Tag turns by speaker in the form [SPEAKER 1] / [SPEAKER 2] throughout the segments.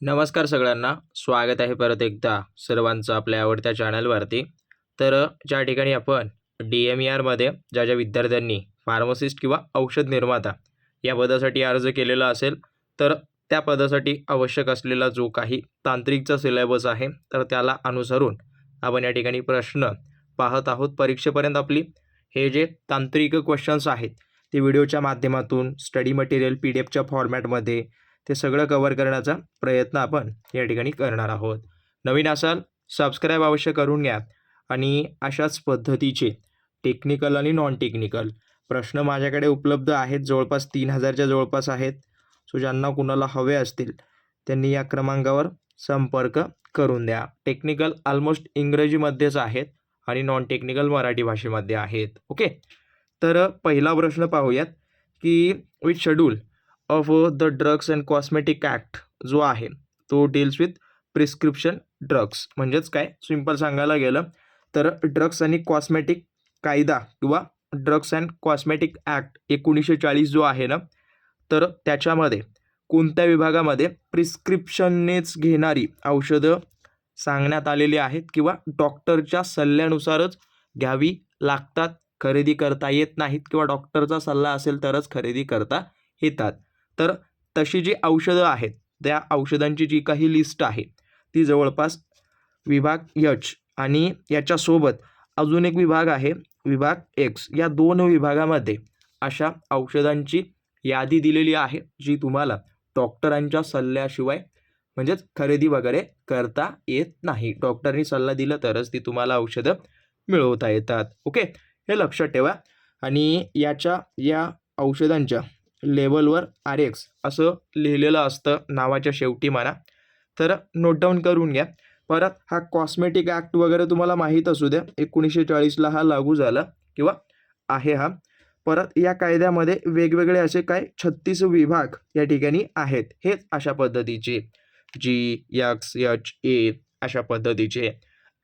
[SPEAKER 1] नमस्कार सगळ्यांना. स्वागत आहे परत एकदा सर्वांचं आपल्या आवडत्या चॅनलवरती. तर ज्या ठिकाणी आपण डी एम ई आरमध्ये ज्या ज्या विद्यार्थ्यांनी फार्मसिस्ट किंवा औषध निर्माता या पदासाठी अर्ज केलेला असेल तर त्या पदासाठी आवश्यक असलेला जो काही तांत्रिकचा सिलेबस आहे तर त्याला अनुसरून आपण या ठिकाणी प्रश्न पाहत आहोत. परीक्षेपर्यंत आपली हे जे तांत्रिक क्वेश्चन्स आहेत ते व्हिडिओच्या माध्यमातून स्टडी मटेरियल पी डी एफच्या फॉर्मॅटमध्ये ते सगळं कवर करण्याचा प्रयत्न आपण या ठिकाणी करणार आहोत. नवीन असाल सबस्क्राईब अवश्य करून घ्या. आणि अशाच पद्धतीचे टेक्निकल आणि नॉन टेक्निकल प्रश्न माझ्याकडे उपलब्ध आहेत. जवळपास तीन हजारच्या जवळपास आहेत. सो ज्यांना कुणाला हवे असतील त्यांनी या क्रमांकावर संपर्क करून द्या. टेक्निकल ऑलमोस्ट इंग्रजीमध्येच आहेत आणि नॉन टेक्निकल मराठी भाषेमध्ये आहेत. ओके तर पहिला प्रश्न पाहूयात की with schedule of the drugs and cosmetic act जो आहे तो डील्स विथ प्रिस्क्रिप्शन ड्रग्स म्हणजेच काय? सिंपल सांगायला गेलं तर ड्रग्स आणि कॉस्मेटिक कायदा किंवा ड्रग्स अँड कॉस्मेटिक ॲक्ट एकोणीसशे चाळीस जो आहे ना तर त्याच्यामध्ये कोणत्या विभागामध्ये प्रिस्क्रिप्शननेच घेणारी औषधं सांगण्यात आलेली आहेत किंवा डॉक्टरच्या सल्ल्यानुसारच घ्यावी लागतात खरेदी करता येत नाहीत किंवा डॉक्टरचा सल्ला असेल तरच खरेदी करता येतात. तर तशी जी औषधं आहेत त्या औषधांची जी काही लिस्ट आहे ती जवळपास विभाग यच आणि याच्यासोबत अजून एक विभाग आहे विभाग एक्स. या दोन विभागामध्ये अशा औषधांची यादी दिलेली आहे जी तुम्हाला डॉक्टरांच्या सल्ल्याशिवाय म्हणजेच खरेदी वगैरे करता येत नाही. डॉक्टरनी सल्ला दिला तरच ती तुम्हाला औषधं मिळवता येतात. ओके? हे लक्षात ठेवा. आणि याच्या या औषधांच्या लेवलवर आर एक्स असं लिहिलेलं असतं नावाच्या शेवटी म्हणा तर नोट डाऊन करून घ्या. परत हा कॉस्मेटिक ॲक्ट वगैरे तुम्हाला माहीत असू द्या. एकोणीसशे चाळीसला हा लागू झाला किंवा आहे हा. परत या कायद्यामध्ये वेगवेगळे असे काय छत्तीस विभाग या ठिकाणी आहेत. हेच अशा पद्धतीचे. जी यक्स यच ए अशा पद्धतीचे.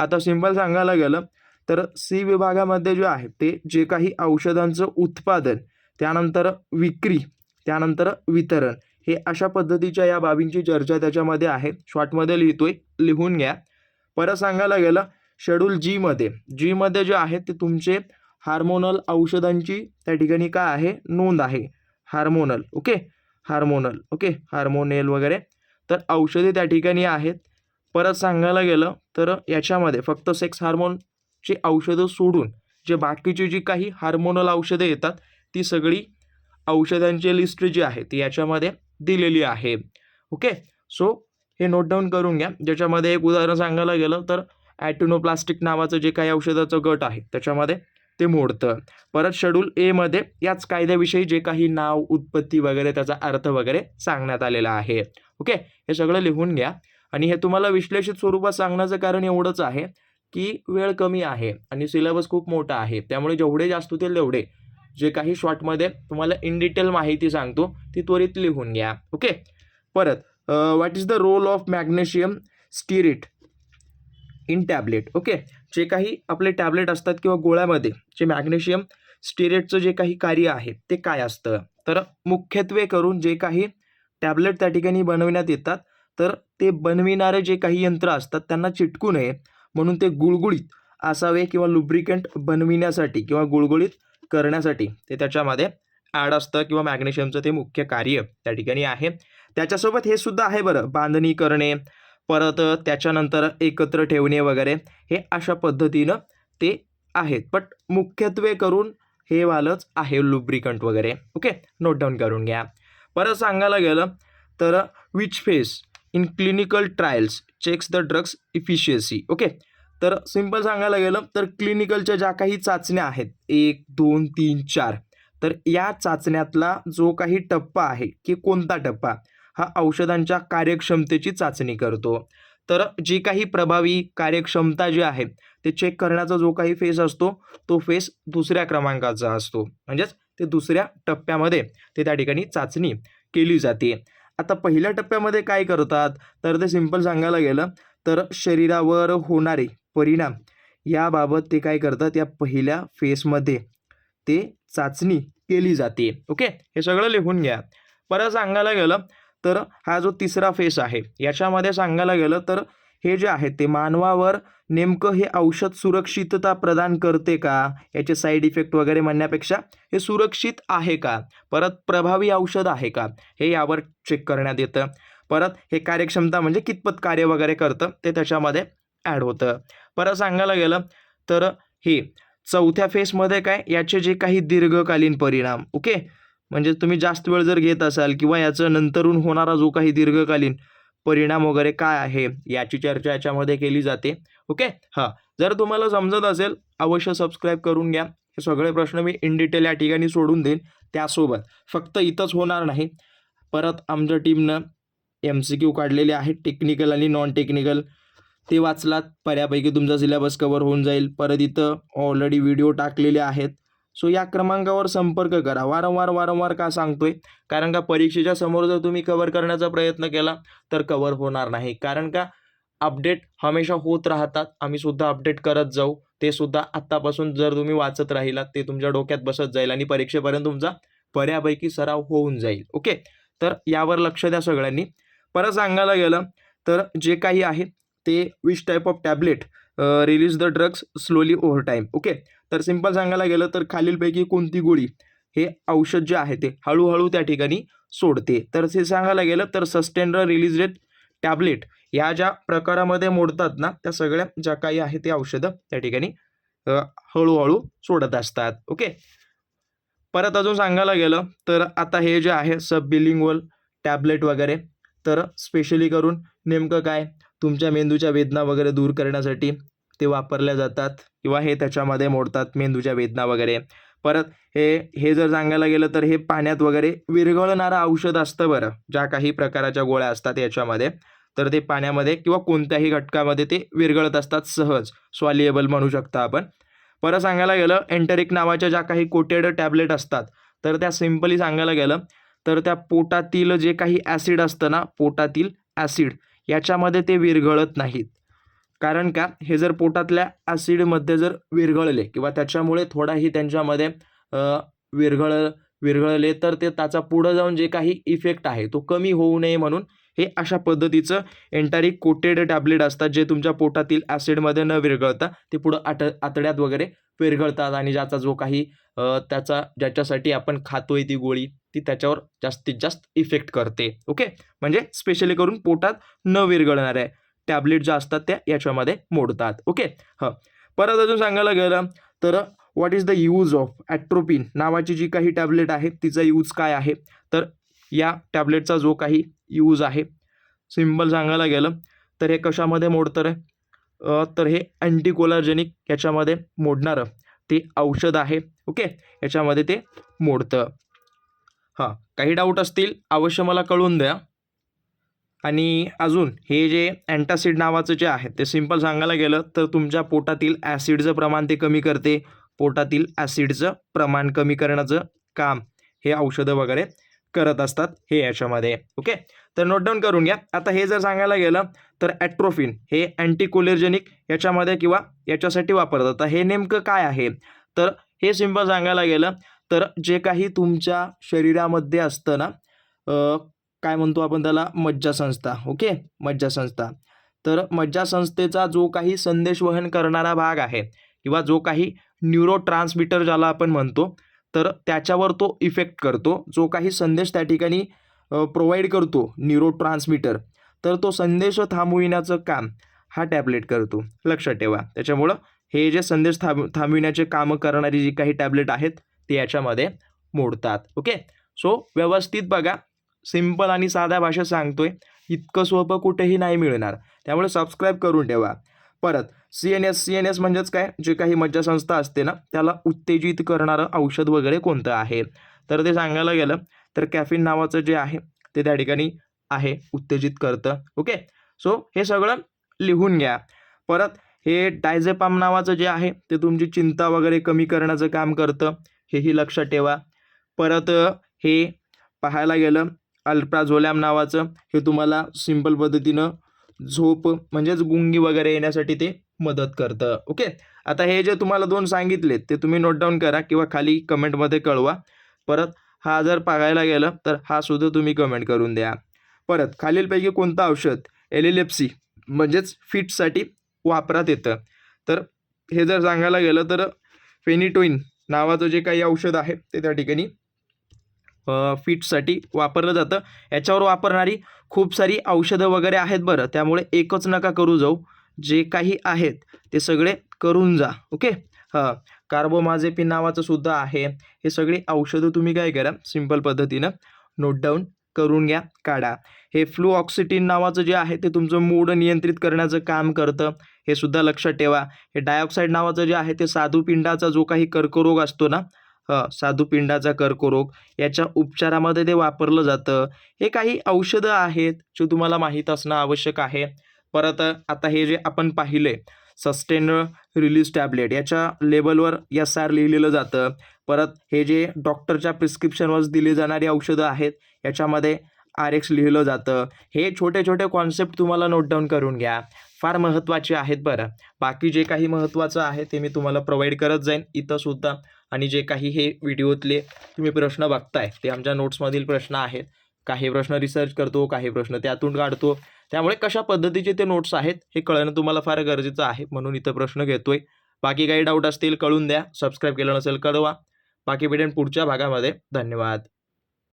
[SPEAKER 1] आता सिंपल सांगायला गेलं तर सी विभागामध्ये जे आहे ते जे काही औषधांचं उत्पादन त्यानंतर विक्री त्यानंतर वितरण. हे अशा पद्धतीच्या या बाबींची चर्चा त्याच्यामध्ये आहे. शॉर्टमध्ये आहे लिहून घ्या. परत सांगायला गेलं शेड्यूल जीमध्ये जीमध्ये जे आहे ते तुमचे हार्मोनल औषधांची त्या ठिकाणी काय आहे? नोंद आहे. Hormonal okay? Hormonal okay? Hormonal वगैरे. तर औषधे त्या ठिकाणी आहेत. परत सांगायला गेलं तर याच्यामध्ये फक्त सेक्स हार्मोनची औषधं सोडून जे बाकीची जी काही हार्मोनल औषधे येतात ती सगळी औषधांची लिस्ट जी आहे ती याच्यामध्ये दिलेली आहे. ओके सो हे नोट डाऊन करून घ्या. ज्याच्यामध्ये एक उदाहरण सांगायला गेलं तर ॲटोनोप्लास्टिक नावाचं जे काही औषधाचं गट आहे त्याच्यामध्ये ते मोडतं. परत शेड्यूल एमध्ये याच कायद्याविषयी जे काही नाव उत्पत्ती वगैरे त्याचा अर्थ वगैरे सांगण्यात आलेला आहे. ओके हे सगळं लिहून घ्या. आणि हे तुम्हाला विश्लेषित स्वरूपात सांगण्याचं कारण एवढंच आहे की वेळ कमी आहे आणि सिलेबस खूप मोठा आहे. त्यामुळे जेवढे जास्त होतील तेवढे जे काही शॉर्टमध्ये तुम्हाला इन डिटेल माहिती सांगतो ती त्वरित लिहून घ्या. ओके परत what is the role of magnesium stearate in tablet okay जे काही आपले टॅबलेट असतात किंवा गोळ्यामध्ये जे मॅग्नेशियम स्टिरेटचं जे काही कार्य आहे ते काय असतं? तर मुख्यत्वे करून जे काही टॅबलेट त्या ठिकाणी बनविण्यात येतात तर ते बनविणारे जे काही यंत्र असतात त्यांना चिटकू नये. म्हणून ते गुळगुळीत असावे किंवा लुब्रिकंट बनविण्यासाठी किंवा गुळगुळीत करण्यासाठी ते त्याच्यामध्ये ॲड असतं किंवा मॅग्नेशियमचं ते मुख्य कार्य त्या ठिकाणी आहे. त्याच्यासोबत हे सुद्धा आहे बरं बांधणी करणे परत त्याच्यानंतर एकत्र ठेवणे वगैरे हे अशा पद्धतीनं ते आहेत. बट मुख्यत्वे करून हे वालंच आहे लुब्रिकंट वगैरे. ओके नोट डाऊन करून घ्या. परत सांगायला गेलं तर which phase in clinical trials checks the drugs efficiency okay तर सिंपल सांगायला गेलं तर क्लिनिकलच्या ज्या काही चाचण्या आहेत एक दोन तीन चार तर या चाचण्यातला जो काही टप्पा आहे की कोणता टप्पा हा औषधांच्या कार्यक्षमतेची चाचणी करतो. तर जी काही प्रभावी कार्यक्षमता जी आहे ते चेक करण्याचा जो काही फेस असतो तो फेस दुसऱ्या क्रमांकाचा असतो. म्हणजेच ते दुसऱ्या टप्प्यामध्ये ते त्या ठिकाणी चाचणी केली जाते. आता पहिल्या टप्प्यामध्ये काय करतात? तर ते सिंपल सांगायला गेलं तर शरीरावर होणारे परिणाम. याबाबत ते काय करतात? या पहिल्या फेसमध्ये ते चाचणी केली जाते. ओके? हे सगळं लिहून घ्या. परत सांगायला गेलं तर हा जो तिसरा फेस आहे याच्यामध्ये सांगायला गेलं तर हे जे आहे ते मानवावर नेमकं हे औषध सुरक्षितता प्रदान करते का? याचे साईड इफेक्ट वगैरे म्हणण्यापेक्षा हे सुरक्षित आहे का? परत प्रभावी औषध आहे का? हे यावर चेक करण्यात येतं. परत हे कार्यक्षमता म्हणजे कितपत कार्य वगैरे करतं ते त्याच्यामध्ये ॲड होतं. परत सांगायला गेलं तर हे चौथ्या फेसमध्ये काय? याचे जे काही दीर्घकालीन परिणाम ओके म्हणजे तुम्ही जास्त वेळ जर घेत असाल किंवा याचं नंतरून होणारा जो काही दीर्घकालीन परिणाम वगैरे काय आहे याची चर्चा याच्यामध्ये केली जाते ओके हां जर तुम्हाला समजत असेल अवश्य सबस्क्राईब करून घ्या. हे सगळे प्रश्न मी इन डिटेल या ठिकाणी सोडून देईन. त्यासोबत फक्त इथंच होणार नाही. परत आमच्या टीमनं एम सी क्यू काढलेले आहेत टेक्निकल आणि नॉन टेक्निकल ते वाचलात. बऱ्यापैकी तुमचा सिलेबस कवर होऊन जाईल. परत इथं ऑलरेडी व्हिडिओ टाकलेले आहेत. सो या क्रमांकावर संपर्क करा. वारंवार वारंवार का सांगतोय? कारण का परीक्षेच्या समोर जर तुम्ही कवर करण्याचा प्रयत्न केला तर कवर होणार नाही. कारण का अपडेट हमेशा होत राहतात. आम्ही सुद्धा अपडेट करत जाऊ. ते सुद्धा आत्तापासून जर तुम्ही वाचत राहिलात ते तुमच्या डोक्यात बसत जाईल आणि परीक्षेपर्यंत तुमचा बऱ्यापैकी सराव होऊन जाईल. ओके तर यावर लक्ष द्या सगळ्यांनी. परत सांगायला गेलं तर जे काही आहे ते which type of tablet release the drugs slowly over time okay तर सिंपल सांगायला गेलं तर खालीलपैकी कोणती गोळी हे औषध जे आहे ते हळूहळू त्या ठिकाणी सोडते. तर ते सांगायला गेलं तर सस्टेनर रिलीज रेट टॅबलेट या ज्या प्रकारामध्ये मोडतात ना त्या सगळ्या ज्या काही आहे ते औषधं त्या ठिकाणी हळूहळू सोडत असतात. ओके परत अजून सांगायला गेलं तर आता हे जे आहे सब बिलिंगवल टॅबलेट वगैरे तर स्पेशली करून नेमकं काय? तुमच्या मेंदूच्या वेदना वगैरे दूर करण्यासाठी ते वापरल्या जातात किंवा हे त्याच्यामध्ये मोडतात मेंदूच्या वेदना वगैरे. परत हे हे जर सांगायला गेलं तर हे पाण्यात वगैरे विरघळणारं औषध असतं बरं ज्या काही प्रकाराच्या गोळ्या असतात याच्यामध्ये. तर ते पाण्यामध्ये किंवा कोणत्याही घटकामध्ये ते विरघळत असतात सहज स्वालिएबल म्हणू शकता आपण. परत सांगायला गेलं एंटरिक नावाच्या ज्या काही कोटेड टॅबलेट असतात तर त्या सिम्पली सांगायला गेलं तर त्या पोटातील जे काही ॲसिड असतं ना पोटातील ॲसिड याच्यामध्ये ते विरघळत नाहीत. कारण का? हे जर पोटातल्या ॲसिडमध्ये जर विरघळले किंवा त्याच्यामुळे थोडाही त्यांच्यामध्ये विरघळ विरघळले तर ते त्याचा पुढं जाऊन जे काही इफेक्ट आहे तो कमी होऊ नये म्हणून हे अशा पद्धतीचं एंटारिक कोटेड टॅबलेट असतात जे तुमच्या पोटातील ॲसिडमध्ये न विरघळता ते पुढं आट आतड्यात वगैरे विरघळतात आणि ज्याचा जो काही त्याचा ज्याच्यासाठी आपण खातोय ती गोळी ती त्याच्यावर जास्तीत जास्त इफेक्ट करते. ओके म्हणजे स्पेशली करून पोटात न विरघळणाऱ्या टॅबलेट ज्या असतात त्या याच्यामध्ये मोडतात. ओके हां. परत अजून सांगायला गेलं तर what is the use of atropine नावाची जी काही टॅबलेट आहे तिचा यूज काय आहे? तर या टॅबलेटचा जो काही यूज आहे. सिंपल सांगायला गेलं तर हे कशामध्ये मोडतं रे? तर हे अँटीकोलाजेनिक याच्यामध्ये मोडणारं ते औषध आहे. ओके? याच्यामध्ये ते मोडतं. हां काही डाऊट असतील अवश्य मला कळून द्या. आणि अजून हे जे अँटासिड नावाचं जे आहे ते सिंपल सांगायला गेलं तर तुमच्या पोटातील ॲसिडचं प्रमाण ते कमी करते. पोटातील ॲसिडचं प्रमाण कमी करण्याचं काम हे औषधं वगैरे करत असतात हे याच्यामध्ये ओके तर नोट डाऊन करून घ्या. आता हे जर सांगायला गेलं तर ॲट्रोफिन हे अँटीकोलेर्जेनिक याच्यामध्ये किंवा याच्यासाठी वापरतात. आता हे नेमकं काय आहे? तर हे सिंपल सांगायला गेलं तर जे काही तुमच्या शरीरामध्ये असतं ना काय म्हणतो आपण त्याला? मज्जासंस्था ओके मज्जासंस्था. तर मज्जासंस्थेचा जो काही संदेश वहन करणारा भाग आहे किंवा जो काही न्यूरो ट्रान्समीटर ज्याला आपण म्हणतो तर त्याच्यावर तो इफेक्ट करतो. जो काही संदेश त्या ठिकाणी प्रोव्हाइड करतो न्यूरो ट्रान्समीटर तर तो संदेश थांबविण्याचं काम हा टॅबलेट करतो. लक्षात ठेवा. त्याच्यामुळं हे जे संदेश थांब थांबविण्याचे कामं करणारी जी काही टॅबलेट आहेत ते याच्यामध्ये मोडतात. ओके सो व्यवस्थित बघा. सिंपल आणि साध्या भाषेत सांगतोय. इतकं सोपं कुठेही नाही मिळणार. त्यामुळे सबस्क्राईब करून ठेवा. परत C N S C N S म्हणजेच काय? जे काही मज्जासंस्था असते ना त्याला उत्तेजित करणारं औषध वगैरे कोणतं आहे? तर ते सांगायला गेलं तर कॅफिन नावाचं जे आहे ते त्या ठिकाणी आहे उत्तेजित करतं. ओके? सो हे सगळं लिहून घ्या. परत हे डायझेपाम नावाचं जे आहे ते तुमची चिंता वगैरे कमी करण्याचं काम करतं. हेही लक्षात ठेवा. परत हे पाहायला गेलं अल्प्राझोलॅम नावाचं हे तुम्हाला सिंपल पद्धतीनं झोप म्हणजेच गुंगी वगैरे येण्यासाठी ते मदत करतं. ओके आता हे जे तुम्हाला दोन सांगितले ते तुम्ही नोट डाऊन करा किंवा खाली कमेंटमध्ये कळवा. परत हा जर पाहायला गेलं तर हा सुद्धा तुम्ही कमेंट करून द्या. परत खालीलपैकी कोणतं औषध? एल एल एफ सी म्हणजेच फिटसाठी वापरात येतं. तर हे जर सांगायला गेलं तर फेनिटोईन नावाचं जे काही औषध आहे ते त्या ठिकाणी फिटसाठी वापरलं जातं. याच्यावर वापरणारी खूप सारी औषधं वगैरे आहेत बरं. त्यामुळे एकच नका करू जाऊ. जे काही आहेत ते सगळे करून जा ओके? हां. कार्बोमाझेपिन नावाचं सुद्धा आहे. हे सगळी औषधं तुम्ही काय करा सिंपल पद्धतीनं नोट डाऊन करून घ्या काढा. हे फ्लू ऑक्सिटीन नावाचं जे आहे ते तुमचं मूड नियंत्रित करण्याचं काम करतं. हे सुद्धा लक्षात ठेवा. हे डायऑक्साईड नावाचं जे आहे ते साधूपिंडाचा जो काही कर्करोग असतो ना हं साधूपिंडाचा कर्करोग याच्या उपचारामध्ये ते वापरलं जातं. हे काही औषधं आहेत जे तुम्हाला माहीत असणं आवश्यक आहे. परत आता हे जे आपण पाहिले सस्टेन रिलीज टॅबलेट याच्या लेबलवर एस आर लिहिलेलं जातं. परत हे जे डॉक्टरच्या प्रिस्क्रिप्शनवर दिली जाणारी औषधं आहेत याच्यामध्ये आर एक्स लिहिलं जातं. हे छोटे छोटे कॉन्सेप्ट तुम्हाला नोट डाऊन करून घ्या. फार महत्त्वाचे आहेत बरं. बाकी जे काही महत्त्वाचं आहे ते मी तुम्हाला प्रोव्हाइड करत जाईन. इथं सुद्धा आणि जे काही हे व्हिडिओतले तुम्ही प्रश्न बघताय ते आमच्या नोट्समधील प्रश्न आहेत. काही प्रश्न रिसर्च करतो काही प्रश्न त्यातून काढतो. त्यामुळे कशा पद्धतीचे ते नोट्स आहेत हे कळणं तुम्हाला फार गरजेचं आहे म्हणून इथं प्रश्न घेतोय. बाकी काही डाऊट असतील कळून द्या. सबस्क्राईब केलं नसेल कळवा. बाकी भेटेन पुढच्या भागामध्ये. धन्यवाद.